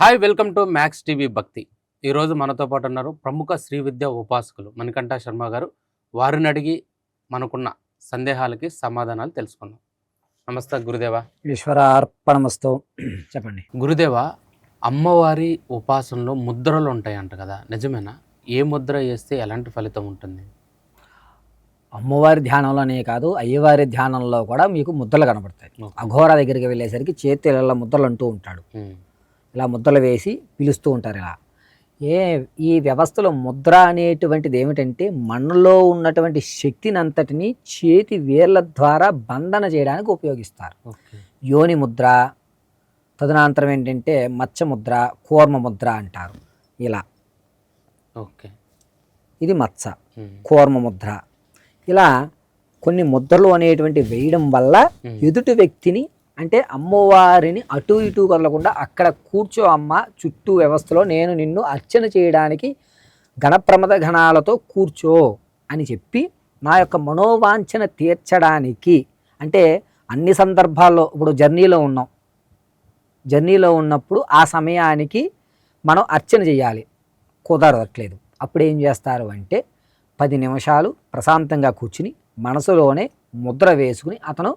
Hi welcome to Max TV Bhakti ఈరోజు మనతో పాటు ఉన్నారు ప్రముఖ శ్రీ విద్య ఉపాసకులు మణికంఠ శర్మ గారు. వారిని అడిగి మనకున్న సందేహాలకి సమాధానాలు తెలుసుకుందాం. నమస్తే గురుదేవా. ఈశ్వర అర్పణమస్తు. చెప్పండి. గురుదేవా అమ్మవారి ఉపాసనలో ముద్రలు ఉంటాయంట కదా నిజమేనా? ఏ ముద్ర వేస్తే ఎలాంటి ఫలితం ఉంటుంది? అమ్మవారి ధ్యానంలోనే కాదు అయ్యవారి ధ్యానంలో కూడా మీకు ముద్రలు కనబడతాయి. అఘోర దగ్గరికి వెళ్ళేసరికి చేతిలో ముద్రలు అంటూ ఉంటాడు. ఇలా ముద్రలు వేసి పిలుస్తూ ఉంటారు ఇలా. ఏ ఈ వ్యవస్థలో ముద్ర అనేటువంటిది ఏమిటంటే మనలో ఉన్నటువంటి శక్తిని అంతటిని చేతి వేర్ల ద్వారా బంధన చేయడానికి ఉపయోగిస్తారు. యోని ముద్ర తదనంతరం ఏంటంటే మత్స్య ముద్ర కూర్మ ముద్ర అంటారు ఇలా. ఓకే. ఇది మత్స కూర్మ ముద్ర. ఇలా కొన్ని ముద్రలు అనేటువంటి వేయడం వల్ల ఎదుటి వ్యక్తిని అంటే అమ్మవారిని అటు ఇటు కదలకుండా అక్కడ కూర్చో అమ్మ చుట్టూ వ్యవస్థలో నేను నిన్ను అర్చన చేయడానికి గణప్రమద గణాలతో కూర్చో అని చెప్పి నా యొక్క మనోవాంఛన తీర్చడానికి అంటే అన్ని సందర్భాల్లో ఇప్పుడు జర్నీలో ఉన్నాం. జర్నీలో ఉన్నప్పుడు ఆ సమయానికి మనం అర్చన చేయాలి. కుదరట్లేదు. అప్పుడు ఏం చేస్తారు అంటే పది నిమిషాలు ప్రశాంతంగా కూర్చుని మనసులోనే ముద్ర వేసుకుని అతను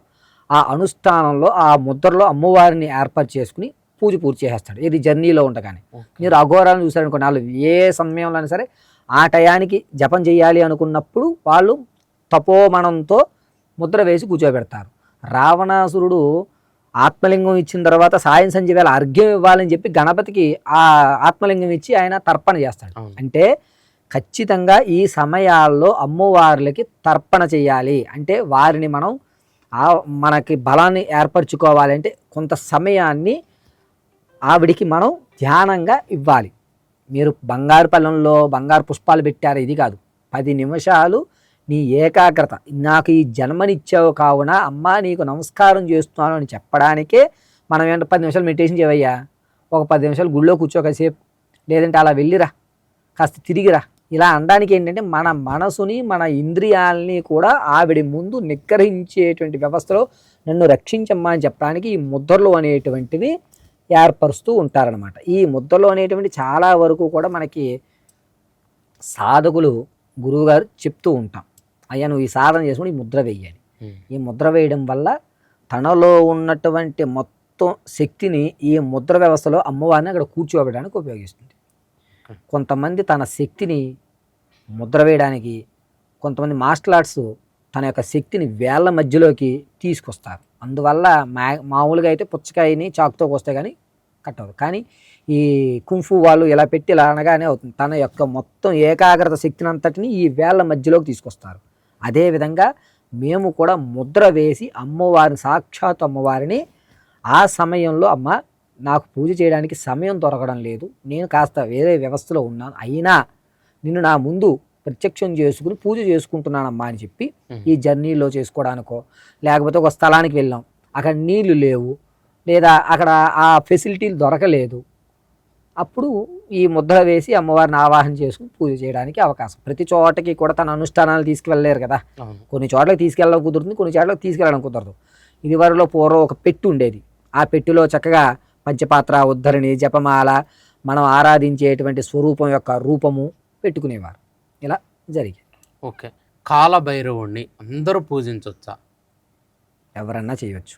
ఆ అనుష్ఠానంలో ఆ ముద్రలో అమ్మవారిని ఏర్పాటు చేసుకుని పూజ పూర్తి చేసేస్తాడు. ఇది జర్నీలో ఉండగానే. మీరు అఘోరాలను చూసారనుకోండి వాళ్ళు ఏ సమయంలో అయినా సరే ఆ టయానికి జపం చేయాలి అనుకున్నప్పుడు వాళ్ళు తపోమణంతో ముద్ర వేసి కూర్చోబెడతారు. రావణాసురుడు ఆత్మలింగం ఇచ్చిన తర్వాత సాయం సంధ్య వేళ అర్ఘ్యం ఇవ్వాలని చెప్పి గణపతికి ఆ ఆత్మలింగం ఇచ్చి ఆయన తర్పణ చేస్తాడు. అంటే ఖచ్చితంగా ఈ సమయాల్లో అమ్మవార్లకి తర్పణ చేయాలి. అంటే వారిని మనం మనకి బలాన్ని ఏర్పరచుకోవాలంటే కొంత సమయాన్ని ఆవిడికి మనం ధ్యానంగా ఇవ్వాలి. మీరు బంగారు పళ్ళంలో బంగారు పుష్పాలు పెట్టారు ఇది కాదు. పది నిమిషాలు నీ ఏకాగ్రత. నాకు ఈ జన్మనిచ్చావు కావున అమ్మ నీకు నమస్కారం చేస్తున్నాను అని చెప్పడానికే మనం ఏంటో పది నిమిషాలు మెడిటేషన్ చేయవయ్యా? ఒక పది నిమిషాలు గుళ్ళో కూర్చో కాసేపు. లేదంటే అలా వెళ్ళిరా. కాస్త తిరిగిరా. ఇలా అనడానికి ఏంటంటే మన మనసుని మన ఇంద్రియాలని కూడా ఆవిడ ముందు నిగ్రహించేటువంటి వ్యవస్థలో నన్ను రక్షించమ్మా అని చెప్పడానికి ఈ ముద్రలు అనేటువంటివి ఏర్పరుస్తూ ఉంటారనమాట ఈ ముద్రలు అనేటువంటి చాలా వరకు కూడా మనకి సాధకులు గురువుగారు చెప్తూ ఉంటాం. అయ్యా నువ్వు ఈ సాధన చేసుకుని ఈ ముద్ర వేయాలి. ఈ ముద్ర వేయడం వల్ల తనలో ఉన్నటువంటి మొత్తం శక్తిని ఈ ముద్ర వ్యవస్థలో అమ్మవారిని అక్కడ కూర్చోబెట్టడానికి ఉపయోగిస్తుంది. కొంతమంది తన శక్తిని ముద్ర వేయడానికి కొంతమంది మార్షల్ ఆర్ట్స్ తన యొక్క శక్తిని వేళ్ళ మధ్యలోకి తీసుకొస్తారు. అందువల్ల మా మామూలుగా అయితే పుచ్చకాయని చాకుతో వస్తే కానీ కట్ అవ్వదు కానీ ఈ కుంఫు వాళ్ళు ఇలా పెట్టి ఇలా అనగానే అవుతుంది. తన యొక్క మొత్తం ఏకాగ్రత శక్తిని అంతటిని ఈ వేళ్ళ మధ్యలోకి తీసుకొస్తారు. అదేవిధంగా మేము కూడా ముద్ర వేసి అమ్మవారిని సాక్షాత్ అమ్మవారిని ఆ సమయంలో అమ్మ నాకు పూజ చేయడానికి సమయం దొరకడం లేదు. నేను కాస్త వేరే వ్యవస్థలో ఉన్నాను. అయినా నిన్ను నా ముందు ప్రత్యక్షం చేసుకుని పూజ చేసుకుంటున్నానమ్మా అని చెప్పి ఈ జర్నీలో చేసుకోవడానికో లేకపోతే ఒక స్థలానికి వెళ్ళాం. అక్కడ నీళ్ళు లేవు. లేదా అక్కడ ఆ ఫెసిలిటీలు దొరకలేదు. అప్పుడు ఈ ముద్ర వేసి అమ్మవారిని ఆవాహన చేసుకుని పూజ చేయడానికి అవకాశం. ప్రతి చోటకి కూడా తన అనుష్ఠానాలు తీసుకువెళ్ళలేరు కదా. కొన్ని చోట్లకి తీసుకెళ్ళడం కుదురుతుంది కొన్ని చోట్లకి తీసుకెళ్ళడం కుదరదు. ఇది వరలో పూర్వం ఒక పెట్టు ఉండేది. ఆ పెట్టెలో చక్కగా పంచపాత్ర ఉద్ధరణి జపమాల మనం ఆరాధించేటువంటి స్వరూపం యొక్క రూపము పెట్టుకునేవారు. ఇలా జరిగేది. ఓకే. కాలభైరవుణ్ణి అందరూ పూజించవచ్చా ఎవరన్నా చేయొచ్చు.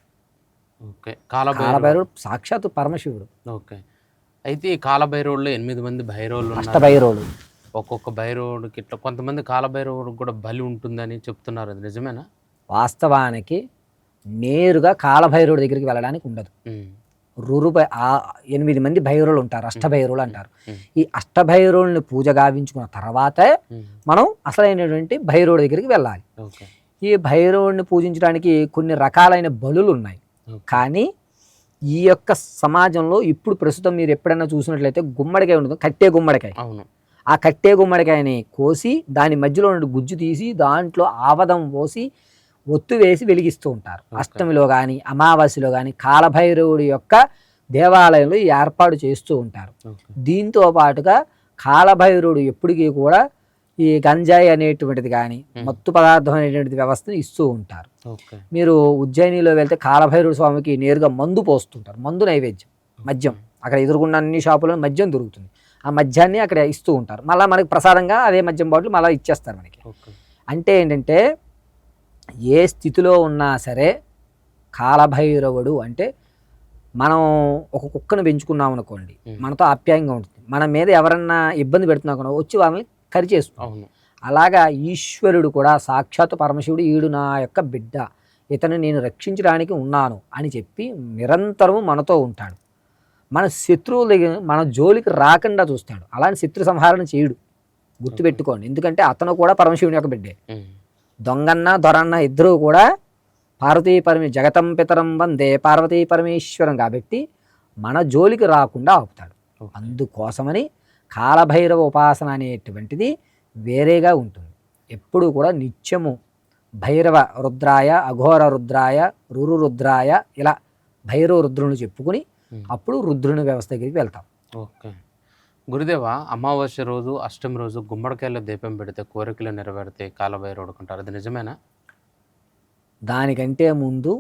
ఓకే. కాలభైరవుడు సాక్షాత్తు పరమశివుడు. ఓకే. అయితే ఈ కాలభైరవుల్లో ఎనిమిది మంది భైరవులు ఉన్నారు? అష్టభైరవుడు ఒక్కొక్క భైరవుడికి ఇట్లా కొంతమంది కాలభైరవుడికి కూడా బలి ఉంటుందని చెప్తున్నారు. అది నిజమేనా? వాస్తవానికి నేరుగా కాలభైరవుడి దగ్గరికి వెళ్ళడానికి ఉండదు. రురుపై ఆ ఎనిమిది మంది భైరవులు ఉంటారు అష్టభైరవులు అంటారు. ఈ అష్టభైరవుల్ని పూజ గావించుకున్న తర్వాతే మనం అసలైనటువంటి భైరవుడి దగ్గరికి వెళ్ళాలి. ఈ భైరవుడిని పూజించడానికి కొన్ని రకాలైన బలులు ఉన్నాయి. కానీ ఈ యొక్క సమాజంలో ఇప్పుడు ప్రస్తుతం మీరు ఎప్పుడైనా చూసినట్లయితే గుమ్మడికాయ ఉంటుంది కట్టే గుమ్మడికాయ. అవును. ఆ కట్టే గుమ్మడికాయని కోసి దాని మధ్యలో నుండి గుజ్జు తీసి దాంట్లో ఆవదం పోసి ఒత్తు వేసి వెలిగిస్తూ ఉంటారు. అష్టమిలో కానీ అమావాస్యలో కానీ కాలభైరవుడి యొక్క దేవాలయంలో ఏర్పాటు చేస్తూ ఉంటారు. దీంతో పాటుగా కాలభైరవుడు ఎప్పటికీ కూడా ఈ గంజాయి అనేటువంటిది కానీ. మత్తు పదార్థం అనేటువంటిది వ్యవస్థను ఇస్తూ ఉంటారు. మీరు ఉజ్జయినిలో వెళ్తే కాలభైరవుడు స్వామికి నేరుగా మందు పోస్తుంటారు. మందు నైవేద్యం. మద్యం. అక్కడ ఎదురుగున్న అన్ని షాపుల్లో మద్యం దొరుకుతుంది. ఆ మద్యాన్ని అక్కడ ఇస్తూ ఉంటారు. మళ్ళీ మనకి ప్రసాదంగా అదే మద్యం బాటిల్ మళ్ళీ ఇచ్చేస్తారు మనకి. అంటే ఏంటంటే ఏ స్థితిలో ఉన్నా సరే కాలభైరవుడు అంటే మనం ఒక కుక్కను పెంచుకున్నాం అనుకోండి. మనతో ఆప్యాయంగా ఉంటుంది. మన మీద ఎవరన్నా ఇబ్బంది పెడుతున్నా కూడా వచ్చి వాళ్ళని కరిచేస్తుంది అవును. అలాగా ఈశ్వరుడు కూడా సాక్షాత్ పరమశివుడు ఈడు నా యొక్క బిడ్డ ఇతను నేను రక్షించడానికి ఉన్నాను అని చెప్పి నిరంతరము మనతో ఉంటాడు. మన శత్రువుల దగ్గర మన జోలికి రాకుండా చూస్తాడు. అలాంటి శత్రు సంహారణ చేయుడు. గుర్తుపెట్టుకోండి. ఎందుకంటే అతను కూడా పరమశివుని యొక్క బిడ్డే. దొంగన్న దొరన్న ఇద్దరూ కూడా పార్వతీ పరమే జగతం పితరం వందే పార్వతీ పరమేశ్వరం కాబట్టి మన జోలికి రాకుండా ఆపుతాడు. అందుకోసమని కాలభైరవ ఉపాసన అనేటువంటిది వేరేగా ఉంటుంది ఎప్పుడు కూడా నిత్యము భైరవ రుద్రాయ అఘోర రుద్రాయ రురు రుద్రాయ ఇలా భైరవ రుద్రుని చెప్పుకుని. అప్పుడు రుద్రుని వ్యవస్థ దగ్గరికి వెళ్తాం ఓకే గురుదేవ అమావాస్య రోజు అష్టమి రోజు గుమ్మడికాయలో దీపం పెడితే కోరికలు నెరవేరితే కాలభైరవుడు అంటారు అది నిజమేనా దానికంటే ముందు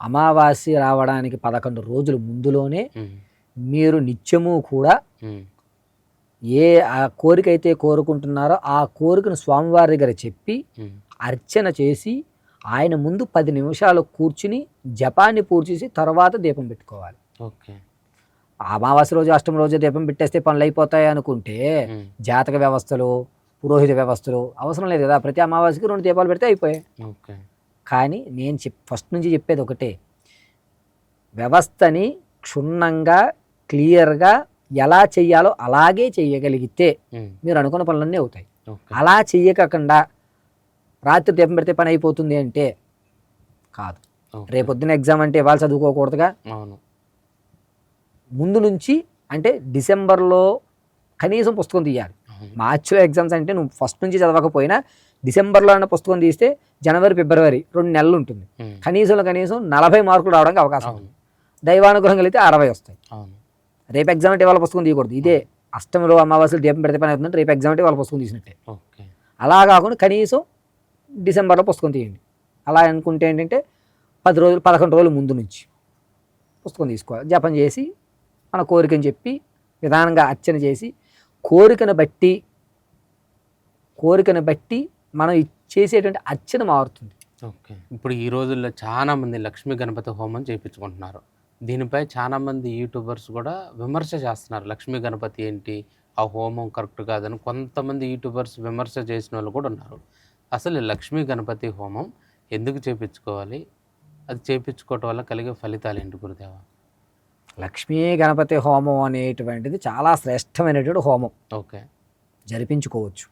అమావాస్య రావడానికి పదకొండు రోజుల ముందులోనే. మీరు నిత్యము కూడా. ఏ ఆ కోరిక అయితే కోరుకుంటున్నారో ఆ కోరికను స్వామివారి దగ్గర చెప్పి. అర్చన చేసి ఆయన ముందు పది నిమిషాలు కూర్చుని జపాన్ని పూర్తి చేసి తర్వాత దీపం పెట్టుకోవాలి ఓకే అమావాస్య రోజు అష్టమి రోజు దీపం పెట్టేస్తే పనులు అయిపోతాయి అనుకుంటే. జాతక వ్యవస్థలు పురోహిత వ్యవస్థలు అవసరం లేదు కదా. ప్రతి అమావాస్యకి రెండు దీపాలు పెడితే అయిపోయాయి. ఓకే. కానీ నేను చెప్ ఫస్ట్ నుంచి చెప్పేది ఒకటే. వ్యవస్థని క్షుణ్ణంగా క్లియర్గా ఎలా చెయ్యాలో అలాగే చెయ్యగలిగితే ఉమ్. మీరు అనుకున్న పనులన్నీ అవుతాయి. అలా చెయ్యకుండా రాత్రి దీపం పెడితే పని అయిపోతుంది అంటే కాదు. రేపొద్దున ఎగ్జామ్ అంటే ఇవాళ చదువుకోకూడదుగా. అవును. ముందు నుంచి అంటే డిసెంబర్లో కనీసం పుస్తకం తీయాలి. మార్చిలో ఎగ్జామ్స్ అంటే నువ్వు ఫస్ట్ నుంచి చదవకపోయినా డిసెంబర్లో అన్న పుస్తకం తీస్తే జనవరి ఫిబ్రవరి రెండు నెలలు ఉంటుంది. కనీసంలో కనీసం నలభై మార్కులు రావడానికి అవకాశం ఉంది. దైవానుగ్రహం కలిగితే అరవై వస్తాయి. రేపు ఎగ్జామ్ అంటే వాళ్ళ పుస్తకం తీయకూడదు. ఇదే అష్టమిలో అమావాస్యలు దీపం పెడితే పని అవుతుందంటే రేపు ఎగ్జామ్ అంటే వాళ్ళ పుస్తకం తీసినట్టే. అలా కాకుండా కనీసం డిసెంబర్లో పుస్తకం తీయండి. అలా అనుకుంటే ఏంటంటే పది రోజులు పదకొండు రోజుల ముందు నుంచి పుస్తకం తీసుకోవాలి. జపం చేసి మన కోరికని చెప్పి విధానంగా అర్చన చేసి కోరికను బట్టి కోరికను బట్టి మనం చేసేటువంటి అర్చన మారుతుంది. ఓకే. ఇప్పుడు ఈ రోజుల్లో చాలా మంది లక్ష్మీ గణపతి హోమం చేయించుకుంటున్నారు దీనిపై చాలా మంది యూట్యూబర్స్ కూడా విమర్శ చేస్తున్నారు. లక్ష్మీ గణపతి ఏంటి? ఆ హోమం కరెక్ట్ కాదని కొంతమంది యూట్యూబర్స్ విమర్శ చేసిన వాళ్ళు కూడా ఉన్నారు. అసలు లక్ష్మీ గణపతి హోమం ఎందుకు చేయించుకోవాలి అది చేయించుకోవటం వల్ల కలిగే ఫలితాలు ఏంటి గురుదేవా? లక్ష్మీ గణపతి హోమం అనేటువంటిది చాలా శ్రేష్టమైనటువంటి హోమం. ఓకే. జరిపించుకోవచ్చు.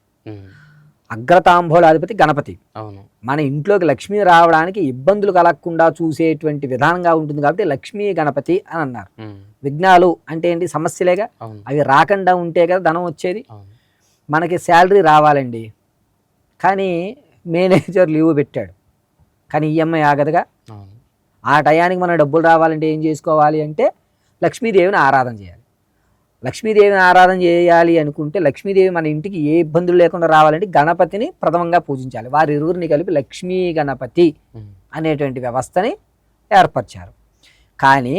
అగ్రతాంబూలాధిపతి గణపతి. అవును. మన ఇంట్లోకి లక్ష్మి రావడానికి ఇబ్బందులు కలగకుండా చూసేటువంటి విధానంగా ఉంటుంది కాబట్టి లక్ష్మీ గణపతి అని అన్నారు. విఘ్నాలు అంటే ఏంటి? సమస్యలేగా? అవి రాకుండా ఉంటే కదా ధనం వచ్చేది? మనకి శాలరీ రావాలండి. కానీ మేనేజర్ లీవ్ పెట్టాడు. కానీ ఈఎంఐ ఆగదుగా? ఆ టయానికి మన డబ్బులు రావాలంటే ఏం చేసుకోవాలి అంటే లక్ష్మీదేవిని ఆరాధన చేయాలి. లక్ష్మీదేవిని ఆరాధన చేయాలి అనుకుంటే లక్ష్మీదేవి మన ఇంటికి ఏ ఇబ్బందులు లేకుండా రావాలంటే గణపతిని ప్రథమంగా పూజించాలి. వారి ఇరువురిని కలిపి లక్ష్మీ గణపతి అనేటువంటి వ్యవస్థని ఏర్పరిచారు. కానీ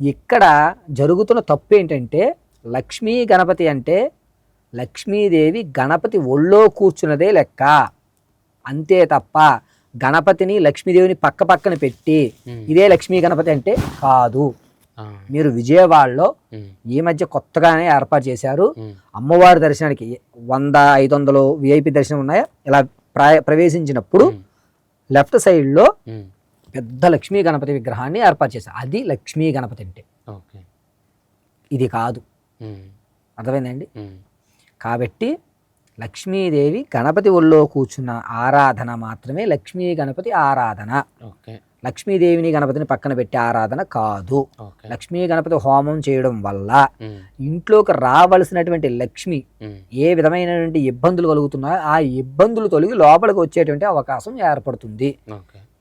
ఇక్కడ జరుగుతున్న తప్పు ఏంటంటే లక్ష్మీ గణపతి అంటే లక్ష్మీదేవి గణపతి ఒళ్ళో కూర్చున్నదే లెక్క. అంతే తప్ప గణపతిని లక్ష్మీదేవిని పక్క పక్కన పెట్టి ఇదే లక్ష్మీ గణపతి అంటే కాదు. మీరు విజయవాడలో ఈ మధ్య కొత్తగానే ఏర్పాటు చేశారు. అమ్మవారి దర్శనానికి వంద ఐదు వందలు విఐపి దర్శనం ఉన్నాయా? ఇలా ప్రా ప్రవేశించినప్పుడు లెఫ్ట్ సైడ్లో పెద్ద లక్ష్మీ గణపతి విగ్రహాన్ని ఏర్పాటు చేశారు. అది లక్ష్మీ గణపతి అంటే. ఓకే. ఇది కాదు. అర్థమైందండి? కాబట్టి లక్ష్మీదేవి గణపతి ఒళ్ళో కూర్చున్న ఆరాధన మాత్రమే లక్ష్మీ గణపతి ఆరాధన. ఓకే. లక్ష్మీదేవిని గణపతిని పక్కన పెట్టి ఆరాధన కాదు. లక్ష్మీ గణపతి హోమం చేయడం వల్ల ఇంట్లోకి రావలసినటువంటి లక్ష్మి ఏ విధమైనటువంటి ఇబ్బందులు కలుగుతున్నాయో ఆ ఇబ్బందులు తొలగి లోపలికి వచ్చేటువంటి అవకాశం ఏర్పడుతుంది.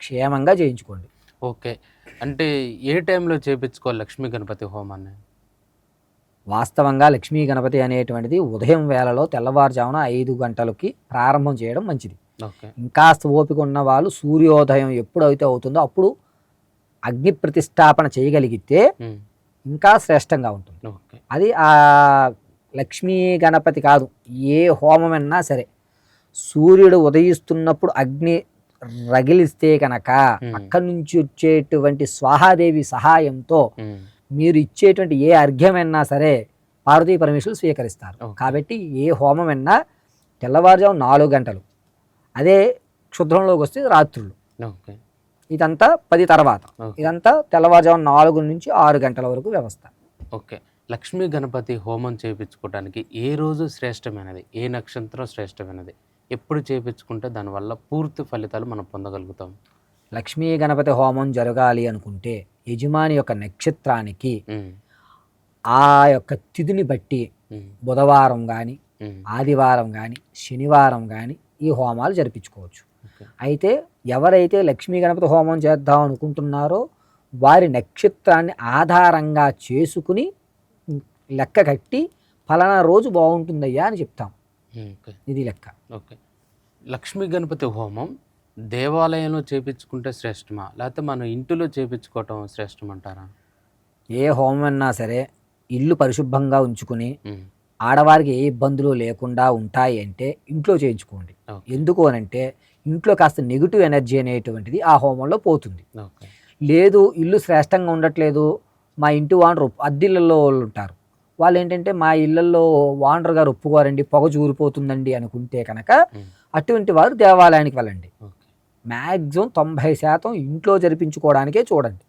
క్షేమంగా చేయించుకోండి. ఓకే. అంటే ఏ టైంలో చేపించుకోవాలి లక్ష్మీ గణపతి హోమాన్ని? వాస్తవంగా లక్ష్మీ గణపతి అనేటువంటిది ఉదయం వేళలో తెల్లవారుజామున ఐదు గంటలకి ప్రారంభం చేయడం మంచిది. ఇంకాస్త ఓపిక ఉన్న వాళ్ళు సూర్యోదయం ఎప్పుడైతే అవుతుందో అప్పుడు అగ్ని ప్రతిష్టాపన చేయగలిగితే ఇంకా శ్రేష్టంగా ఉంటుంది. అది ఆ లక్ష్మీ గణపతి కాదు ఏ హోమం అన్నా సరే. సూర్యుడు ఉదయిస్తున్నప్పుడు అగ్ని రగిలిస్తే కనుక. అక్కడి నుంచి వచ్చేటువంటి స్వాహాదేవి సహాయంతో మీరు ఇచ్చేటువంటి ఏ అర్ఘ్యమైనా సరే పార్వతీ పరమేశ్వరులు స్వీకరిస్తారు. కాబట్టి ఏ హోమం అయినా తెల్లవారుజాము నాలుగు గంటలు. అదే క్షుద్రంలోకి వస్తే రాత్రులు. ఓకే. ఇదంతా పది తర్వాత. ఇదంతా తెల్లవారుజాము నాలుగు నుంచి ఆరు గంటల వరకు వ్యవస్థ. ఓకే. లక్ష్మీ గణపతి హోమం చేయించుకోవడానికి ఏ రోజు శ్రేష్టమైనది? ఏ నక్షత్రం శ్రేష్టమైనది? ఎప్పుడు చేయించుకుంటే దానివల్ల పూర్తి ఫలితాలు మనం పొందగలుగుతాం? లక్ష్మీ గణపతి హోమం జరగాలి అనుకుంటే యజమాని యొక్క నక్షత్రానికి ఆ యొక్క తిథిని బట్టి బుధవారం కానీ ఆదివారం కానీ శనివారం కానీ ఈ హోమాలు జరిపించుకోవచ్చు. అయితే ఎవరైతే లక్ష్మీ గణపతి హోమం చేద్దాం అనుకుంటున్నారో వారి నక్షత్రాన్ని ఆధారంగా చేసుకుని లెక్క కట్టి ఫలానా రోజు బాగుంటుందయ్యా అని చెప్తాం. ఇది లెక్క. ఓకే. లక్ష్మీ గణపతి హోమం దేవాలయంలో చేపించుకుంటే శ్రేష్టమా? లేకపోతే మన ఇంటిలో చేపించుకోవటం శ్రేష్టం అంటారా ఏ హోమం అన్నా సరే ఇల్లు పరిశుభ్రంగా ఉంచుకుని ఆడవారికి ఏ ఇబ్బందులు లేకుండా ఉంటాయి అంటే ఇంట్లో చేయించుకోండి. ఎందుకు అనంటే ఇంట్లో కాస్త నెగిటివ్ ఎనర్జీ అనేటువంటిది ఆ హోమంలో పోతుంది. లేదు ఇల్లు శ్రేష్టంగా ఉండట్లేదు మా ఇంటి వాండర్ అద్దిళ్ళల్లో వాళ్ళు ఉంటారు. వాళ్ళు ఏంటంటే మా ఇళ్ళల్లో వాండర్ గారు ఒప్పుకోరండి పొగ చూరిపోతుందండి అనుకుంటే కనుక అటువంటి వారు దేవాలయానికి వెళ్ళండి. మ్యాక్సిమం తొంభై శాతం ఇంట్లో జరిపించుకోవడానికే చూడండి.